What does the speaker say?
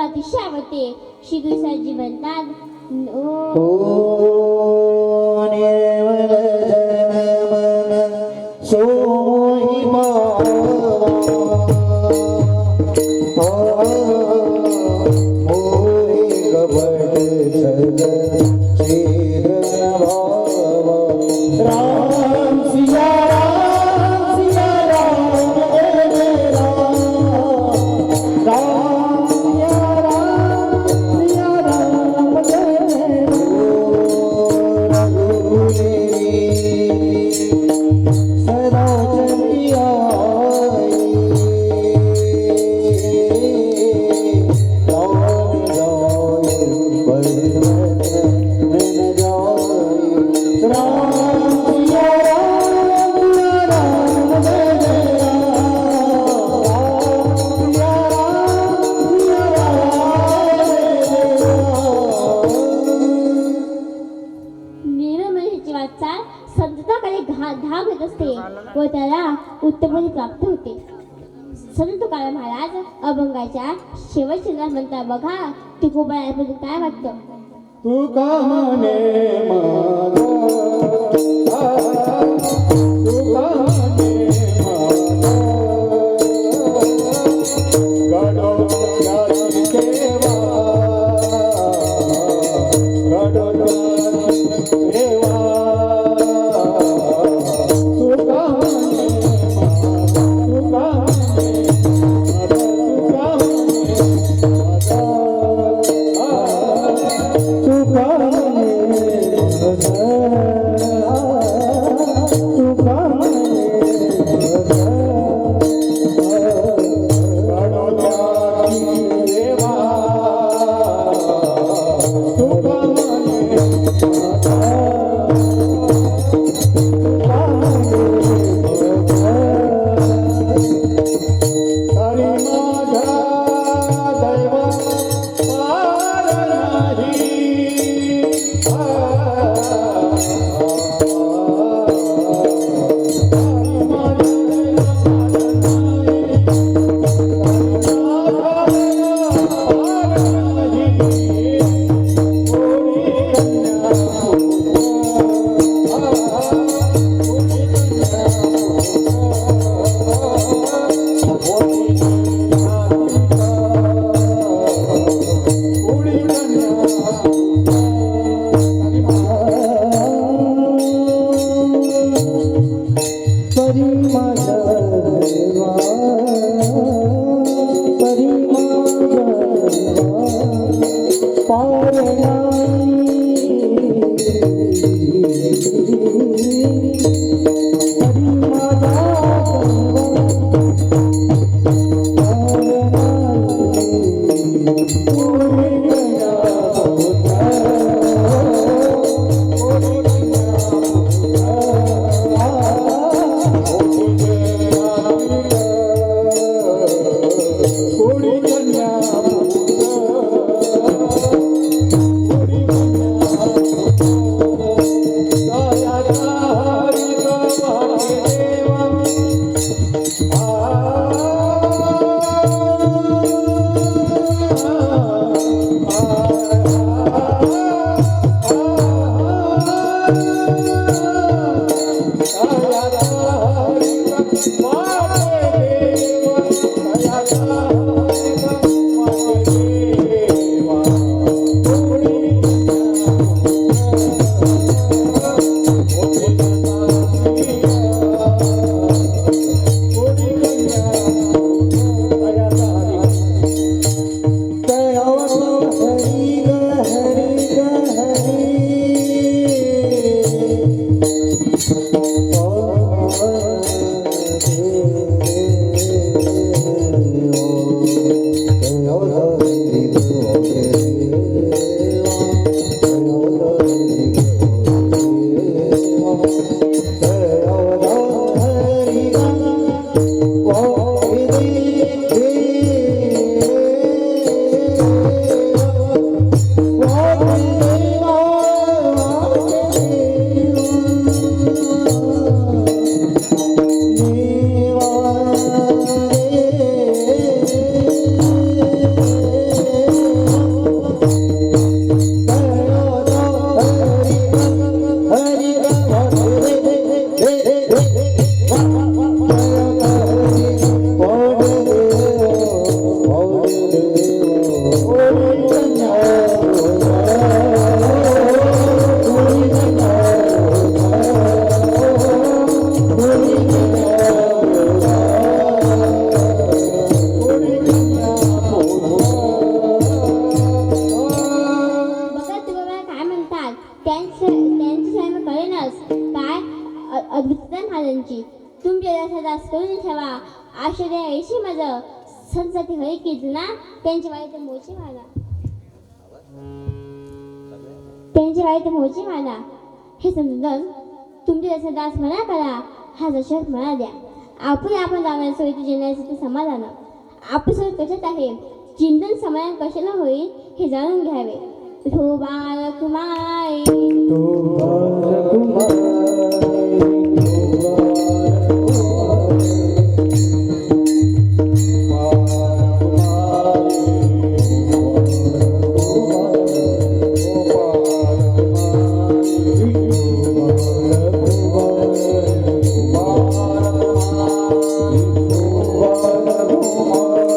अतिशावते श्री गुरुसाहेबजी म्हणतात ओ वाटचाल संतताकडे घा धाव घेत असते व त्याला उत्तमनी प्राप्त होते. संत तुकाराम महाराज अभंगाच्या शेवटच्या म्हणता बघा तुकोबा काय वाटतं? तुका म्हणे? महाराजांची तुमचे दास करून ठेवा. आश्चर्य ऐशी माझं संसती होय की जुना त्यांची वाईट मोची माना त्यांची वाईट मोची माना हे समजून तुमचे जसे दास म्हणा करा. हा जशात म्हणा द्या. आपण आपण दाव्या सोयी जिण्याचं समाधान. आपली सोय कशात आहे? चिंतन समाधान कशाला होईल हे जाणून घ्यावे. तो बाळकुमारी. तो Oh, my